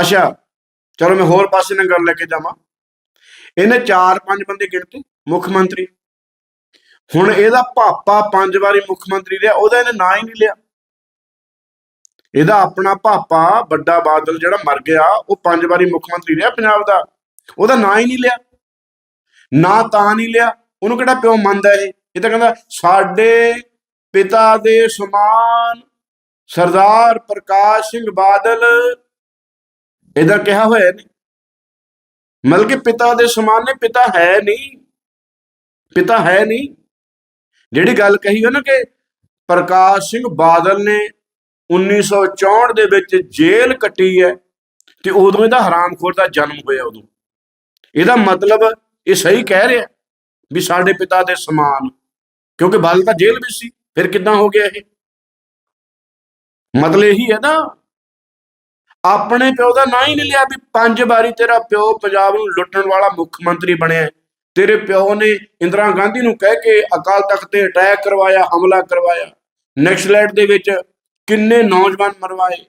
ਅੱਛਾ, ਚਲੋ ਮੈਂ ਹੋਰ ਪਾਸੇ ਨਾਲ ਗੱਲ ਲੈ ਕੇ ਜਾਵਾਂ। ਇਹਨੇ ਚਾਰ ਪੰਜ ਬੰਦੇ ਗਿਣਤੇ, ਮੁੱਖ ਮੰਤਰੀ। ਹੁਣ ਇਹਦਾ ਪਾਪਾ ਪੰਜ ਵਾਰੀ ਮੁੱਖ ਮੰਤਰੀ ਰਿਹਾ, ਉਹਦਾ ਇਹਨੇ ਨਾਂ ਹੀ ਨਹੀਂ ਲਿਆ। ਇਹਦਾ ਆਪਣਾ ਪਾਪਾ ਵੱਡਾ ਬਾਦਲ ਜਿਹੜਾ ਮਰ ਗਿਆ, ਉਹ ਪੰਜ ਵਾਰੀ ਮੁੱਖ ਮੰਤਰੀ ਰਿਹਾ ਪੰਜਾਬ ਦਾ। ਉਹਦਾ ਨਾਂ ਹੀ ਨਹੀਂ ਲਿਆ। ਨਾ ਤਾਂ ਨਹੀਂ ਲਿਆ। ਉਹਨੂੰ ਕਿਹੜਾ ਪਿਓ ਮੰਨਦਾ ਇਹ? ਇਹ ਤਾਂ ਕਹਿੰਦਾ, ਸਾਡੇ ਪਿਤਾ ਦੇ ਸਮਾਨ ਸਰਦਾਰ ਪ੍ਰਕਾਸ਼ ਸਿੰਘ ਬਾਦਲ ਇਹਦਾ ਕਿਹਾ ਹੋਇਆ ਨਹੀਂ ਮਤਲਬ ਕਿ ਪਿਤਾ ਦੇ ਸਮਾਨ ਨੇ ਪਿਤਾ ਹੈ ਨਹੀਂ ਪਿਤਾ ਹੈ ਨਹੀਂ ਜਿਹੜੀ ਗੱਲ ਕਹੀ ਹੈ ਨਾ ਕਿ ਪ੍ਰਕਾਸ਼ ਸਿੰਘ ਬਾਦਲ ਨੇ 1964 ਦੇ ਵਿੱਚ ਜੇਲ੍ਹ ਕੱਟੀ ਹੈ ਤੇ ਉਦੋਂ ਇਹਦਾ ਹਰਾਮਖੋਰ ਦਾ ਜਨਮ ਹੋਇਆ ਉਦੋਂ। ਇਹਦਾ ਮਤਲਬ ਇਹ ਸਹੀ ਕਹਿ ਰਿਹਾ ਵੀ ਸਾਡੇ ਪਿਤਾ ਦੇ ਸਮਾਨ, ਕਿਉਂਕਿ ਬਾਦਲ ਤਾਂ ਜੇਲ੍ਹ ਵਿੱਚ ਸੀ, ਫਿਰ ਕਿੱਦਾਂ ਹੋ ਗਿਆ ਇਹ? ਮਤਲਬ ਇਹੀ ਹੈ ਨਾ ਆਪਣੇ ਪਿਓ ਦਾ ਨਾਂ ਹੀ ਨਹੀਂ ਲਿਆ ਵੀ ਪੰਜ ਵਾਰੀ ਤੇਰਾ ਪਿਓ ਪੰਜਾਬ ਨੂੰ ਲੁੱਟਣ ਵਾਲਾ ਮੁੱਖ ਮੰਤਰੀ ਬਣਿਆ ਤੇਰੇ ਪਿਓ ਨੇ ਇੰਦਰਾ ਗਾਂਧੀ ਨੂੰ ਕਹਿ ਕੇ ਅਕਾਲ ਤਖਤ ਤੇ ਅਟੈਕ ਕਰਵਾਇਆ, ਹਮਲਾ ਕਰਵਾਇਆ। ਨੈਕਸਟ ਦੇ ਵਿੱਚ ਕਿੰਨੇ ਨੌਜਵਾਨ ਮਰਵਾਏ?